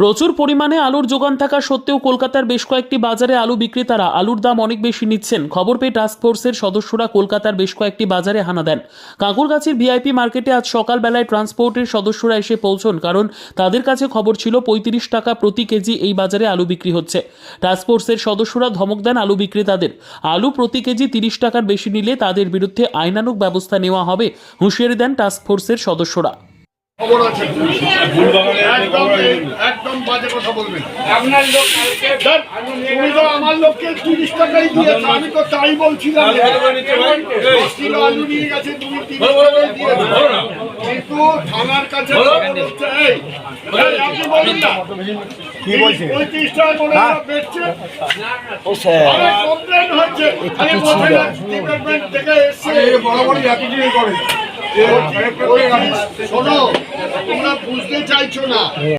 প্রচুর পরিমাণে আলুর যোগান থাকা সত্ত্বেও কলকাতার বেশ কয়েকটি বাজারে আলু বিক্রেতারা আলুর দাম অনেক বেশি নিচ্ছেন। খবর পেয়ে টাস্ক ফোর্সের সদস্যরা কলকাতার বেশ কয়েকটি বাজারে হানা দেন। কাঁকুরগাছির ভিআইপি মার্কেটে আজ সকালবেলায় ট্রান্সপোর্টের সদস্যরা এসে পৌঁছন, কারণ তাদের কাছে খবর ছিল পঁয়ত্রিশ টাকা প্রতি কেজি এই বাজারে আলু বিক্রি হচ্ছে। টাস্ক ফোর্সের সদস্যরা ধমক দেন আলু বিক্রেতাদের। আলু প্রতি কেজি তিরিশ টাকার বেশি নিলে তাদের বিরুদ্ধে আইনানুগ ব্যবস্থা নেওয়া হবে, হুঁশিয়ারি দেন টাস্ক ফোর্সের সদস্যরা। খবর আছে। একদম একদম বাজে কথা বলবেন। আপনার লোক তুমি তো আমার লোককে তিরিশ টাকাই দিয়েছ আমি তো তাই বলছিলাম। দশ কিলো আলু নিয়ে গেছে তুমি তিরিশ টাকাই দিয়েছ। কিন্তু থানার কাছে আপনি বলুন না। কি বলছে? পঁয়ত্রিশ টাকা করে বেচছে। কমপ্লেন হচ্ছে। আমি মহিলা ডিপার্টমেন্ট থেকে এসছে। বরাবরই একই করে। শোনো তোমরা বুঝতে চাইছো না।